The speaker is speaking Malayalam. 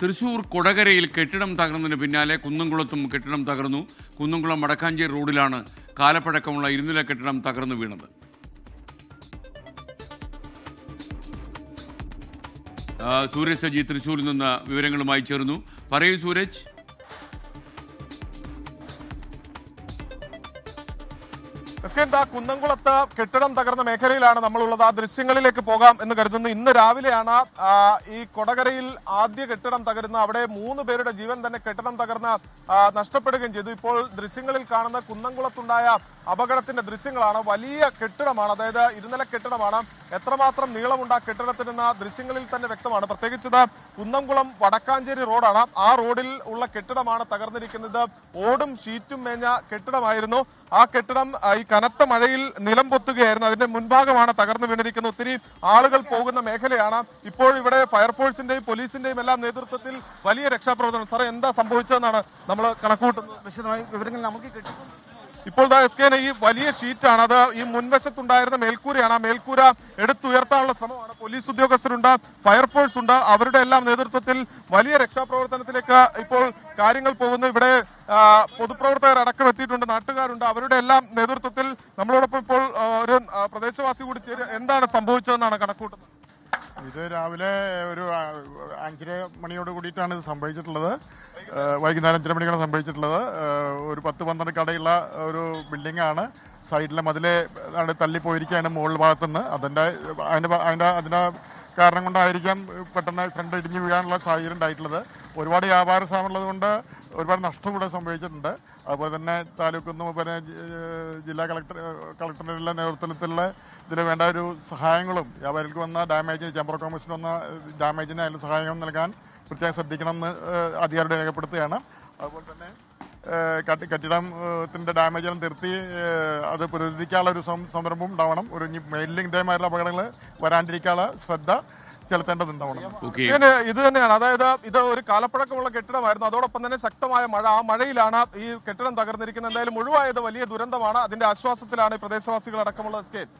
തൃശൂർ കൊടകരയിൽ കെട്ടിടം തകർന്നതിന് പിന്നാലെ കുന്നംകുളത്തും കെട്ടിടം തകർന്നു. കുന്നംകുളം വടക്കാഞ്ചേരി റോഡിലാണ് കാലപ്പഴക്കമുള്ള ഇരുനില കെട്ടിടം തകർന്നു വീണത്. സൂരജ് സജി തൃശൂരിൽ നിന്ന് വിവരങ്ങളുമായി ചേർന്നു പറയൂ സൂരജ്. എസ്കേൻ ദാ കുന്നംകുളത്ത് കെട്ടിടം തകർന്ന മേഖലയിലാണ് നമ്മളുള്ളത്. ആ ദൃശ്യങ്ങളിലേക്ക് പോകാം എന്ന് കരുതുന്നു. ഇന്ന് രാവിലെയാണ് ഈ കൊടകരയിൽ ആദ്യ കെട്ടിടം തകരുന്ന അവിടെ മൂന്ന് പേരുടെ ജീവൻ തന്നെ കെട്ടിടം തകർന്ന് നഷ്ടപ്പെടുകയും ചെയ്തു. ഇപ്പോൾ ദൃശ്യങ്ങളിൽ കാണുന്ന കുന്നംകുളത്തുണ്ടായ അപകടത്തിന്റെ ദൃശ്യങ്ങളാണ്. വലിയ കെട്ടിടമാണ് അതായത് ഇരുനില കെട്ടിടമാണ്. എത്രമാത്രം നീളമുണ്ട് ആ കെട്ടിടത്തിനെന്ന ദൃശ്യങ്ങളിൽ തന്നെ വ്യക്തമാണ്. പ്രത്യേകിച്ച് കുന്നംകുളം വടക്കാഞ്ചേരി റോഡാണ്. ആ റോഡിൽ ഉള്ള കെട്ടിടമാണ് തകർന്നിരിക്കുന്നത്. ഓടും ഷീറ്റും മേഞ്ഞ കെട്ടിടമായിരുന്നു. ആ കെട്ടിടം ഈ കനത്ത മഴയിൽ നിലം പൊത്തുകയായിരുന്നു. അതിന്റെ മുൻഭാഗമാണ് തകർന്നു വീണിരിക്കുന്ന ഒത്തിരി ആളുകൾ പോകുന്ന മേഖലയാണ്. ഇപ്പോൾ ഇവിടെ ഫയർഫോഴ്സിന്റെയും പോലീസിന്റെയും എല്ലാം നേതൃത്വത്തിൽ വലിയ രക്ഷാപ്രവർത്തനം. സാറേ എന്താ സംഭവിച്ചതെന്നാണ് നമ്മൾ കണക്കുകൂട്ടുന്നത്? വിശദമായി വിവരങ്ങൾ നമുക്ക് കിട്ടും ഇപ്പോൾ എസ് കെ ഈ വലിയ ഷീറ്റാണ്. അത് ഈ മുൻവശത്തുണ്ടായിരുന്ന മേൽക്കൂരയാണ്. ആ മേൽക്കൂര എടുത്തുയർത്താനുള്ള ശ്രമമാണ്. പോലീസ് ഉദ്യോഗസ്ഥരുണ്ട് ഫയർഫോഴ്സ് ഉണ്ട്. അവരുടെ എല്ലാം നേതൃത്വത്തിൽ വലിയ രക്ഷാപ്രവർത്തനത്തിലേക്ക് ഇപ്പോൾ കാര്യങ്ങൾ പോകുന്നു. ഇവിടെ ആ, അവരുടെ എല്ലാം നേതൃത്വത്തിൽ നമ്മളോടൊപ്പം ഇപ്പോൾ ഒരു പ്രദേശവാസി കൂടി ചേരുക എന്താണ് സംഭവിച്ചതെന്നാണ് കണക്കൂട്ടുന്നത് ഇത് രാവിലെ ഒരു അഞ്ചര മണിയോട് കൂടിയിട്ടാണ് ഇത് സംഭവിച്ചിട്ടുള്ളത്. വൈകുന്നേരം അഞ്ചര മണിക്കാണ് സംഭവിച്ചിട്ടുള്ളത്. ഒരു പത്ത് പന്ത്രണ്ട് കടയുള്ള ഒരു ബിൽഡിംഗ് ആണ് സൈഡിലെ മതിലെ തള്ളിപ്പോയിരിക്കുകയാണ് മുകളിൽ ഭാഗത്തുനിന്ന്. അതിന്റെ അതിന്റെ അതിന്റെ അതിന്റെ കാരണം കൊണ്ടായിരിക്കാം പെട്ടെന്ന് ഫ്രണ്ട് ഇടിഞ്ഞു വീഴാനുള്ള സാഹചര്യം ഉണ്ടായിട്ടുള്ളത്. ഒരുപാട് വ്യാപാര സ്ഥാപനമുള്ളത് കൊണ്ട് ഒരുപാട് നഷ്ടം കൂടെ സംഭവിച്ചിട്ടുണ്ട്. അതുപോലെ തന്നെ താലൂക്ക് നിന്ന് പിന്നെ ജില്ലാ കളക്ടർ കളക്ടറുടെ നേതൃത്വത്തിലുള്ള ഇതിന് വേണ്ട ഒരു സഹായങ്ങളും വ്യാപാരികൾക്ക് വന്ന ഡാമേജ് ചേംബർ ഓഫ് കോമേഴ്സിന് വന്ന ഡാമേജിന് അതിൽ സഹായം നൽകാൻ പ്രത്യേകം ശ്രദ്ധിക്കണം എന്ന് അധികാരികളെ രേഖപ്പെടുത്തുകയാണ്. അതുപോലെ തന്നെ ഏഹ്, കട്ടി കെട്ടിടത്തിന്റെ ഡാമേജ് എല്ലാം തിരുത്തി അത് പുനരുദ്ധരിക്കാനുള്ള ഒരു സംരംഭം ഉണ്ടാവണം. ഒരു മെയിലിംഗ് മേലിലും ഇതേമാതിരിയുള്ള അപകടങ്ങൾ വരാണ്ടിരിക്കാനുള്ള ശ്രദ്ധ ചെലുത്തേണ്ടതുണ്ടാവണം. ഇത് തന്നെയാണ്. അതായത് ഇത് ഒരു കാലപ്പഴക്കമുള്ള കെട്ടിടമായിരുന്നു. അതോടൊപ്പം തന്നെ ശക്തമായ മഴ. ആ മഴയിലാണ് ഈ കെട്ടിടം തകർന്നിരിക്കുന്നത്. എന്തായാലും മുഴുവായത് വലിയ ദുരന്തമാണ്. അതിന്റെ ആശ്വാസത്തിലാണ് ഈ പ്രദേശവാസികൾ അടക്കമുള്ള സ്കേറ്റ്.